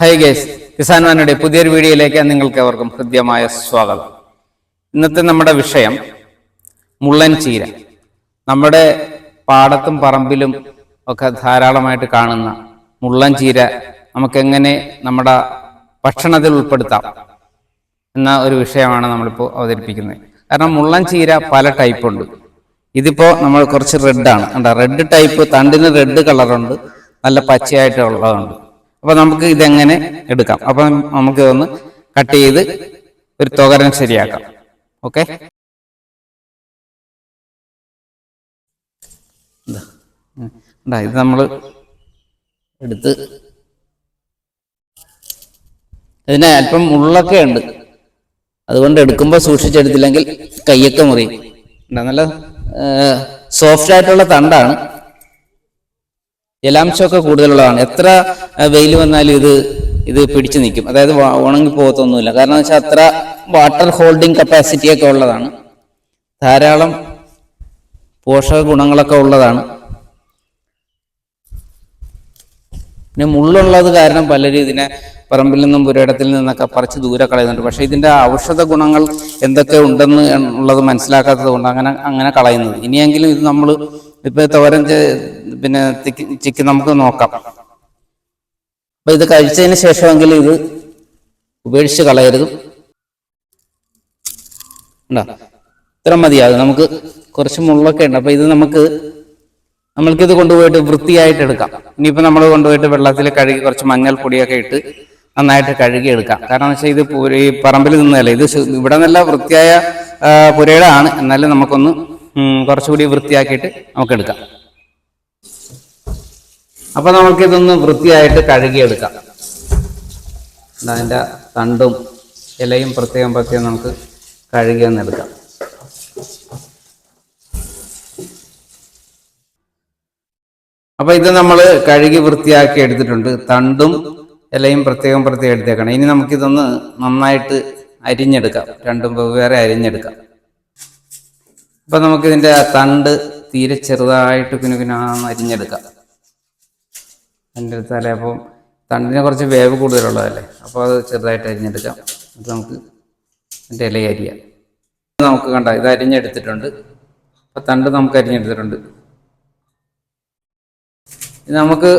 High guys Kisan വാനയുടെ പുതിയൊരു വീഡിയോയിലേക്ക് നിങ്ങൾക്ക് അവർക്കും ഹൃദ്യമായ സ്വാഗതം. ഇന്നത്തെ നമ്മുടെ വിഷയം മുള്ളൻ ചീര. നമ്മുടെ പാടത്തും പറമ്പിലും ഒക്കെ ധാരാളമായിട്ട് കാണുന്ന മുള്ളൻ ചീര നമുക്കെങ്ങനെ നമ്മുടെ ഭക്ഷണത്തിൽ ഉൾപ്പെടുത്താം എന്ന ഒരു വിഷയമാണ് നമ്മളിപ്പോൾ അവതരിപ്പിക്കുന്നത്. കാരണം മുള്ളൻ ചീര പല ടൈപ്പ് ഉണ്ട്. ഇതിപ്പോ നമ്മൾ കുറച്ച് റെഡാണ് കണ്ട? റെഡ് ടൈപ്പ് തണ്ടിന് റെഡ് കളറുണ്ട് നല്ല പച്ചയായിട്ടുള്ളതുണ്ട്. അപ്പൊ നമുക്ക് ഇതെങ്ങനെ എടുക്കാം? അപ്പൊ നമുക്ക് ഇതൊന്ന് കട്ട് ചെയ്ത് ഒരു തുകരൻ ശരിയാക്കാം. ഓക്കെ ഇത്. നമ്മൾ എടുത്ത് ഇതിന് അല്പം ഉള്ളൊക്കെ ഉണ്ട്. അതുകൊണ്ട് എടുക്കുമ്പോൾ സൂക്ഷിച്ചെടുത്തില്ലെങ്കിൽ കയ്യൊക്കെ മുറിയും? നല്ല സോഫ്റ്റ് ആയിട്ടുള്ള തണ്ടാണ്. ജലാംശമൊക്കെ കൂടുതലുള്ളതാണ്. എത്ര വെയിൽ വന്നാലും ഇത് ഇത് പിടിച്ചു നിൽക്കും. അതായത് ഉണങ്ങി പോകത്തൊന്നുമില്ല. കാരണം വെച്ചാൽ അത്ര വാട്ടർ ഹോൾഡിംഗ് കപ്പാസിറ്റി ഒക്കെ ഉള്ളതാണ്. ധാരാളം പോഷക ഗുണങ്ങളൊക്കെ ഉള്ളതാണ്. പിന്നെ മുള്ളുള്ളത് കാരണം പലരും ഇതിനെ പറമ്പിൽ നിന്നും പുരയിടത്തിൽ നിന്നൊക്കെ പറിച്ച് ദൂരെ കളയുന്നുണ്ട്. പക്ഷേ ഇതിന്റെ ഔഷധ ഗുണങ്ങൾ എന്തൊക്കെ ഉണ്ടെന്ന് ഉള്ളത് മനസ്സിലാക്കാത്തത് കൊണ്ട് അങ്ങനെ അങ്ങനെ കളയുന്നത്. ഇനിയെങ്കിലും ഇത് നമ്മൾ ഇപ്പൊ തോരൻ പിന്നെ ചിക്കൻ ചിക്കി നമുക്ക് നോക്കാം. അപ്പൊ ഇത് കഴിച്ചതിന് ശേഷമെങ്കിലും ഇത് ഉപേക്ഷിച്ച് കളയരുത്. ഇത്ര മതിയാകും നമുക്ക് കുറച്ച് മുള്ളൊക്കെ ഉണ്ട്. അപ്പൊ ഇത് നമുക്ക് നമ്മൾക്കിത് കൊണ്ടുപോയിട്ട് വൃത്തിയായിട്ട് എടുക്കാം. ഇനിയിപ്പോൾ നമ്മൾ കൊണ്ടുപോയിട്ട് വെള്ളത്തിൽ കഴുകി കുറച്ച് മഞ്ഞൾപ്പൊടിയൊക്കെ ഇട്ട് നന്നായിട്ട് കഴുകി എടുക്കാം കാരണം വെച്ചാൽ ഇത് ഈ പറമ്പിൽ നിന്നല്ല? ഇത് ഇവിടെ നല്ല വൃത്തിയായ പുരയുടെ ആണ് എന്നാലും നമുക്കൊന്ന് കുറച്ചുകൂടി വൃത്തിയാക്കിയിട്ട് നമുക്ക് എടുക്കാം അപ്പൊ നമുക്കിതൊന്ന് വൃത്തിയായിട്ട് കഴുകിയെടുക്കാം. അതിന്റെ തണ്ടും ഇലയും പ്രത്യേകം പ്രത്യേകം നമുക്ക് കഴുകി എടുക്കാം. അപ്പൊ ഇത് നമ്മൾ കഴുകി വൃത്തിയാക്കി എടുത്തിട്ടുണ്ട്. തണ്ടും ഇലയും പ്രത്യേകം പ്രത്യേകം എടുത്തേക്കണം. ഇനി നമുക്കിതൊന്ന് നന്നായിട്ട് അരിഞ്ഞെടുക്കാം. രണ്ടും വെവ്വേറെ അരിഞ്ഞെടുക്കാം. അപ്പൊ നമുക്കിതിന്റെ ആ തണ്ട് തീരെ ചെറുതായിട്ട് കുനുകുനാന്ന് അരിഞ്ഞെടുക്കാം എന്റെ അടുത്താലേ അപ്പം തണ്ടിന് കുറച്ച് വേവ് കൂടുതലുള്ളതല്ലേ? അപ്പോൾ അത് ചെറുതായിട്ട് അരിഞ്ഞെടുക്കാം. അത് നമുക്ക് അതിന്റെ ഇല അരിയാം. നമുക്ക് കണ്ട ഇത് അരിഞ്ഞെടുത്തിട്ടുണ്ട്. അപ്പം തണ്ട് നമുക്ക് അരിഞ്ഞെടുത്തിട്ടുണ്ട്. നമുക്ക്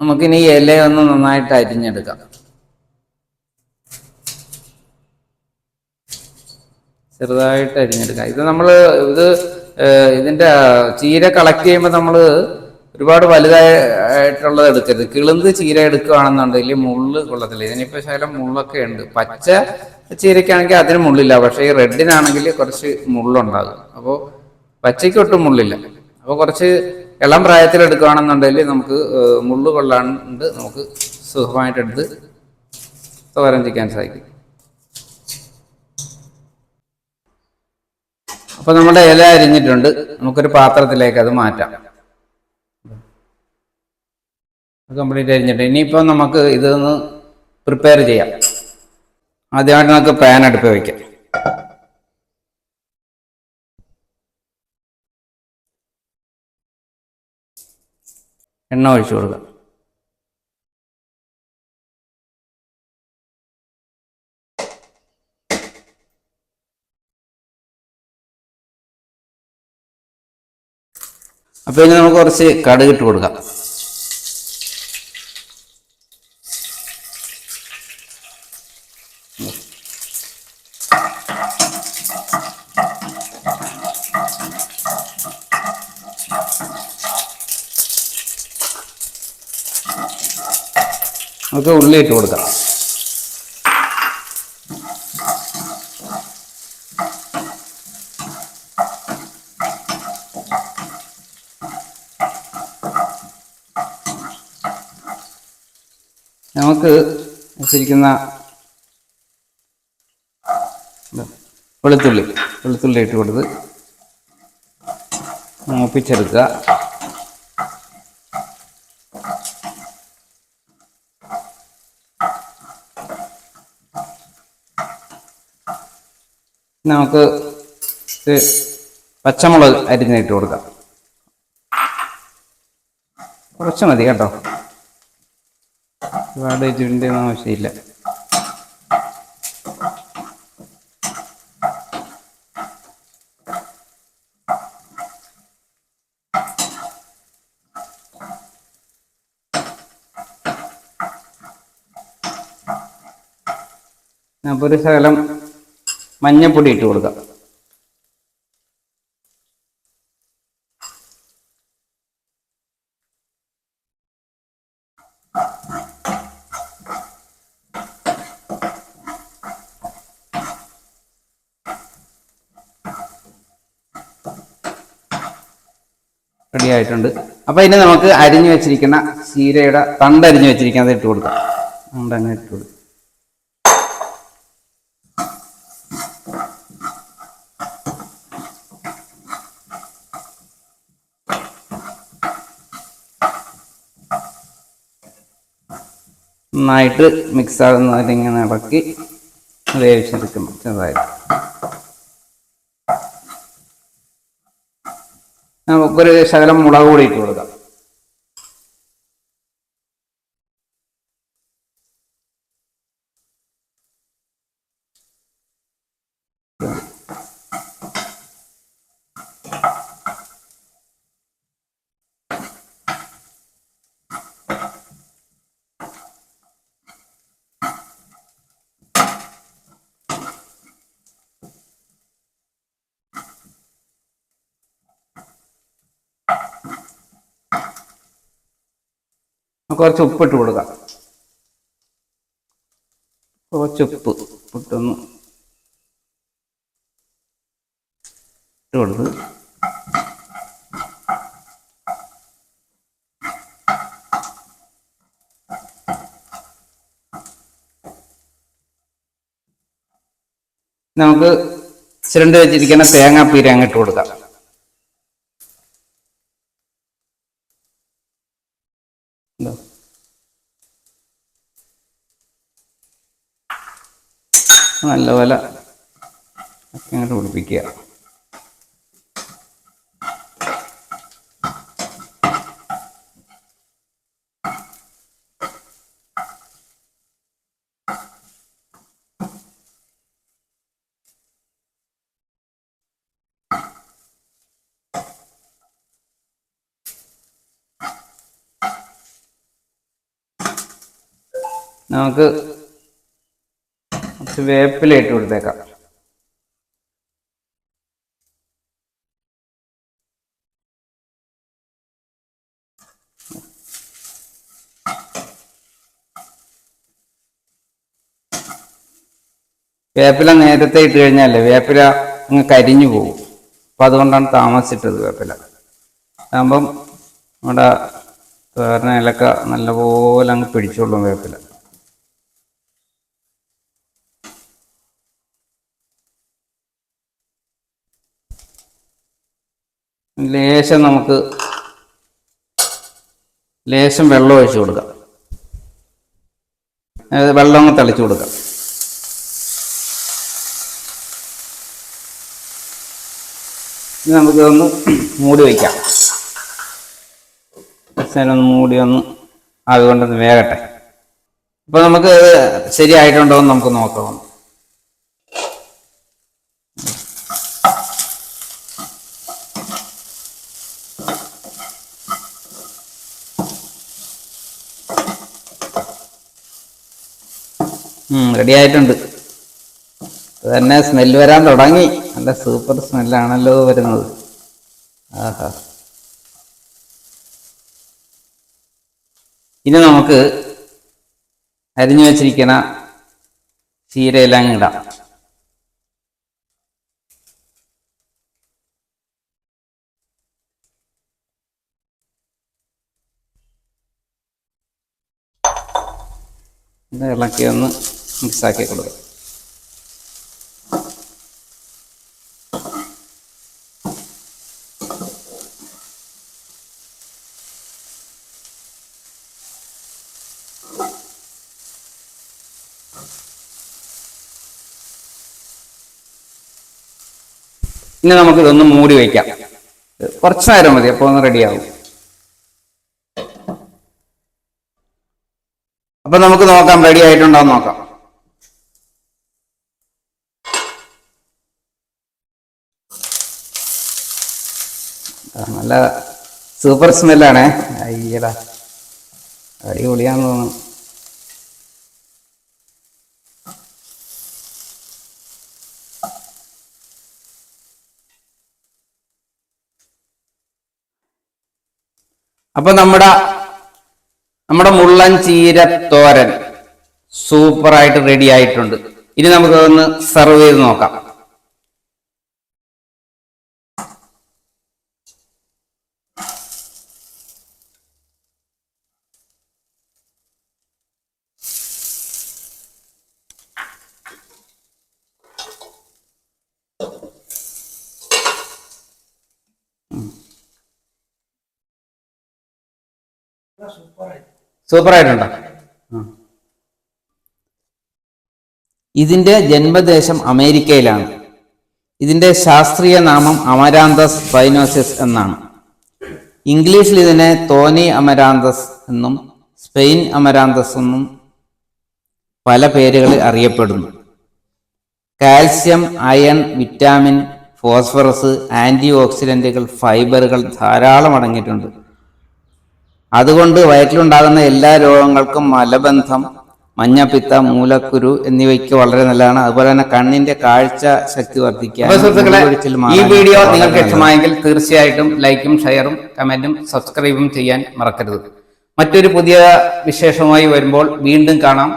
നമുക്കിനി ഇലയൊന്ന് നന്നായിട്ട് അരിഞ്ഞെടുക്കാം. ചെറുതായിട്ട് അരിഞ്ഞെടുക്കാം ഇത് നമ്മൾ ഇത് ഇതിന്റെ ചീര കളക്ട് ചെയ്യുമ്പോൾ നമ്മൾ ഒരുപാട് വലുതായിട്ടുള്ളത് എടുക്കരുത്. കിളുന്ത് ചീര എടുക്കുകയാണെന്നുണ്ടെങ്കിൽ മുള്ള് കൊള്ളത്തില്ല. ഇതിനിപ്പോൾ ശകലം മുള്ളൊക്കെ ഉണ്ട്. പച്ച ചീരക്കാണെങ്കിൽ അതിന് മുള്ളില്ല. പക്ഷേ ഈ റെഡിനാണെങ്കിൽ കുറച്ച് മുള്ളുണ്ടാകും. അപ്പോൾ പച്ചയ്ക്ക് ഒട്ടും മുള്ളില്ല. അപ്പോൾ കുറച്ച് ഇളം പ്രായത്തിൽ എടുക്കുകയാണെന്നുണ്ടെങ്കിൽ നമുക്ക് മുള്ള് കൊള്ളാണ്ട് നമുക്ക് സുഖമായിട്ടെടുത്ത് തോരൻ സാധിക്കും. അപ്പൊ നമ്മുടെ ഇല അരിഞ്ഞിട്ടുണ്ട്. നമുക്കൊരു പാത്രത്തിലേക്ക് അത് മാറ്റാം. കംപ്ലീറ്റ് അരിഞ്ഞിട്ട് ഇനിയിപ്പോൾ നമുക്ക് ഇതൊന്ന് പ്രിപ്പയർ ചെയ്യാം. ആദ്യമായിട്ട് നമുക്ക് പാൻ അടുപ്പ് വയ്ക്കാം എണ്ണ ഒഴിച്ചു കൊടുക്കാം. അപ്പൊ ഇനി നമുക്ക് കുറച്ച് കടുക് ഇട്ട് കൊടുക്കാം. നമുക്ക് ഉള്ളി ഇട്ട് കൊടുക്കാം. നമുക്ക് വെച്ചിരിക്കുന്ന വെളുത്തുള്ളി വെളുത്തുള്ളി ഇട്ട് കൊടുത്ത് മൂപ്പിച്ചെടുക്കുക. നമുക്ക് പച്ചമുളക് അരിഞ്ഞിട്ട് കൊടുക്കാം. കുറച്ച് മതി കേട്ടോ. ഒരുപാട് ചുരുന്റെ ഒന്നും ആവശ്യമില്ല. അപ്പോൾ ഒരു ശകലം മഞ്ഞപ്പൊടി ഇട്ട് കൊടുക്കാം. റെഡി ആയിട്ടുണ്ട്. അപ്പൊ ഇനി നമുക്ക് അരിഞ്ഞു വെച്ചിരിക്കുന്ന ചീരയുടെ തണ്ട് അരിഞ്ഞു വെച്ചിരിക്കുന്നത് ഇട്ട് കൊടുക്കാം. തണ്ട് അങ്ങനെ ഇട്ട് കൊടുക്കാം. നന്നായിട്ട് മിക്സ് ആകുന്നതിലിങ്ങനെ ഇളക്കി വേവിച്ചെടുക്കണം ചെറുതായിട്ട് നമുക്കൊരു ശകലം മുളക് കൂടി ഇട്ട് കൊടുക്കാം. നമുക്ക് കുറച്ച് ഉപ്പിട്ട് കൊടുക്കാം. കുറച്ച് ഉപ്പ് ഉപ്പിട്ടൊന്ന് ഇട്ട് കൊടുത്ത് നമുക്ക് ചിരണ്ട് വെച്ചിരിക്കുന്ന തേങ്ങാപ്പീര അങ്ങ് ഇട്ട് കൊടുക്കാം. നല്ലപോലെ അങ്ങോട്ട് പിടിപ്പിക്കുക. നമുക്ക് കുറച്ച് വേപ്പില ഇട്ട് കൊടുത്തേക്കാം. വേപ്പില നേരത്തെ ഇട്ട് കഴിഞ്ഞാലേ വേപ്പില അങ്ങ് കരിഞ്ഞു പോകും. അപ്പൊ അതുകൊണ്ടാണ് താമസിച്ചിട്ടത് വേപ്പില. ആകുമ്പം നമ്മുടെ തോരന ഇലക്ക നല്ലപോലെ അങ്ങ് പിടിച്ചോളും വേപ്പില. ലേശം നമുക്ക് ലേശം വെള്ളം ഒഴിച്ചു കൊടുക്കാം. വെള്ളം അങ്ങ് തളിച്ചു കൊടുക്കാം. ഇനി നമുക്ക് ഒന്ന് മൂടി വയ്ക്കാം ഒന്ന് മൂടി ഒന്ന് അതുകൊണ്ടൊന്ന് വേകട്ടെ. അപ്പൊ നമുക്ക് ശരിയായിട്ടുണ്ടോ എന്ന് നമുക്ക് നോക്കാം. റെഡി ആയിട്ടുണ്ട്. തന്നെ സ്മെല്ല് വരാൻ തുടങ്ങി. നല്ല സൂപ്പർ സ്മെല്ലാണല്ലോ വരുന്നത്. ആഹാ. ഇനി നമുക്ക് അരിഞ്ഞു വെച്ചിരിക്കുന്ന ചീരയെല്ലാം ഇടാം. ഇളക്കിയൊന്ന് മിക്സാക്കി കൊടുക്കുക ഇനി നമുക്ക് ഇതൊന്ന് മൂടി വയ്ക്കാം. കുറച്ച് നേരം മതി അപ്പോൾ ഒന്ന് റെഡിയാവും അപ്പൊ നമുക്ക് നോക്കാം റെഡി ആയിട്ടുണ്ടോ നോക്കാം. നല്ല സൂപ്പർ സ്മെല്ലാണ്. അയ്യടാ. അടിപൊളിയാന്ന് തോന്നുന്നു. അപ്പൊ നമ്മുടെ നമ്മുടെ മുള്ളൻ ചീര തോരൻ സൂപ്പറായിട്ട് റെഡി ആയിട്ടുണ്ട്. ഇനി നമുക്കതൊന്ന് സെർവ് ചെയ്ത് നോക്കാം. സൂപ്പറായിട്ടുണ്ടോ ഇതിന്റെ ജന്മദേശം അമേരിക്കയിലാണ്. ഇതിന്റെ ശാസ്ത്രീയ നാമം അമരാന്തസ് സ്പൈനോസിസ് എന്നാണ്. ഇംഗ്ലീഷിൽ ഇതിനെ തോനി അമരാന്തസ് എന്നും സ്പെയിൻ അമരാന്തസ് എന്നും പല പേരുകളിൽ അറിയപ്പെടുന്നു. Calcium iron vitamin phosphorus anti ഓക്സിഡന്റുകൾ ഫൈബറുകൾ ധാരാളം അടങ്ങിയിട്ടുണ്ട്. അതുകൊണ്ട് വയറ്റിലുണ്ടാകുന്ന എല്ലാ രോഗങ്ങൾക്കും മലബന്ധം മഞ്ഞപ്പിത്ത മൂലക്കുരു എന്നിവയ്ക്ക് വളരെ നല്ലതാണ്. അതുപോലെ തന്നെ കണ്ണിന്റെ കാഴ്ച ശക്തി വർദ്ധിക്കാൻ ഈ വീഡിയോ നിങ്ങൾക്ക് ഇഷ്ടമായെങ്കിൽ തീർച്ചയായിട്ടും ലൈക്കും ഷെയറും കമന്റും സബ്സ്ക്രൈബും ചെയ്യാൻ മറക്കരുത്. മറ്റൊരു പുതിയ വിശേഷവുമായി വരുമ്പോൾ വീണ്ടും കാണാം.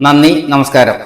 നന്ദി നമസ്കാരം.